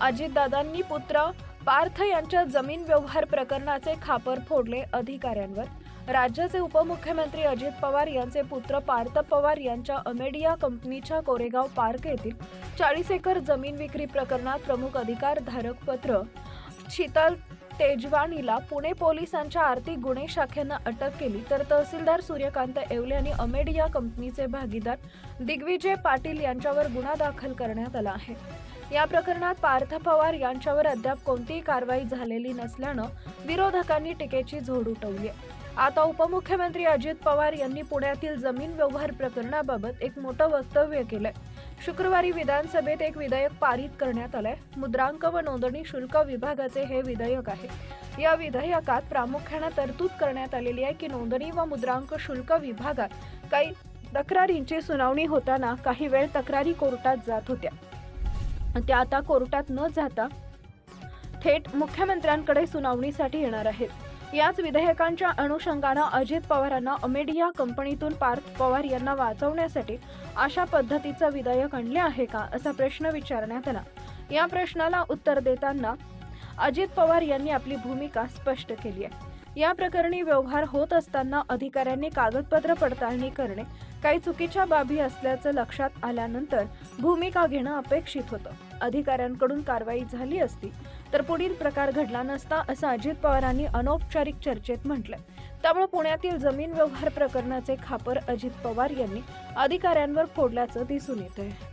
अजितदादांनी पुत्र पार्थ यांच्या जमीन व्यवहार प्रकरणाचे खापर फोडले अधिकाऱ्यांवर. राज्याचे उपमुख्यमंत्री अजित पवार यांचे पुत्र पार्थ पवार यांच्या अमेडिया कंपनीच्या कोरेगाव पार्क येथील चाळीस एकर जमीन विक्री प्रकरणात प्रमुख अधिकारधारक पत्र शीतल तेजवानीला पुणे पोलिसांच्या आर्थिक गुन्हे शाखेनं अटक केली. तर तहसीलदार सूर्यकांत येवले आणि अमेडिया कंपनीचे भागीदार दिग्विजय पाटील यांच्यावर गुन्हा दाखल करण्यात आला आहे. या प्रकरणात पार्थ पवार यांच्यावर अद्याप कोणतीही कारवाई झालेली नसल्यानं विरोधकांनी टीकेची झोड उठवली आहे. आता उपमुख्यमंत्री अजित पवार यांनी पुण्यातील जमीन व्यवहार प्रकरणाबाबत एक मोठं वक्तव्य केलंय. शुक्रवारी विधानसभेत एक विधेयक पारित करण्यात आलंय. मुद्रांक व नोंदणी शुल्क विभागाचे हे विधेयक आहे. या विधेयकात प्रामुख्यानं तरतूद करण्यात आलेली आहे की नोंदणी व मुद्रांक शुल्क विभागात काही तक्रारींची सुनावणी होताना काही वेळ तक्रारी कोर्टात जात होत्या. त्या आता कोर्टात न जाता थेट मुख्यमंत्र्यांकडे सुनावणीसाठी येणार आहेत. याच विधेयकांच्या अनुषंगानं अजित पवारांना अमेडिया कंपनीतून पार्थ पवार यांना वाचवण्यासाठी अशा पद्धतीचं विधेयक आणले आहे का असा प्रश्न विचारण्यात आला. या प्रश्नाला उत्तर देताना अजित पवार यांनी आपली भूमिका स्पष्ट केली आहे. या प्रकरणी व्यवहार होत असताना अधिकाऱ्यांनी कागदपत्र पडताळणी करणे काही चुकीच्या बाबी असल्याचं लक्षात आल्यानंतर भूमिका घेणं अपेक्षित होतं. अधिकाऱ्यांकडून कारवाई झाली असती तर पुढील प्रकार घडला नसता असं अजित पवारांनी अनौपचारिक चर्चेत म्हटलंय. त्यामुळे पुण्यातील जमीन व्यवहार प्रकरणाचे खापर अजित पवार यांनी अधिकाऱ्यांवर फोडल्याचं दिसून येत आहे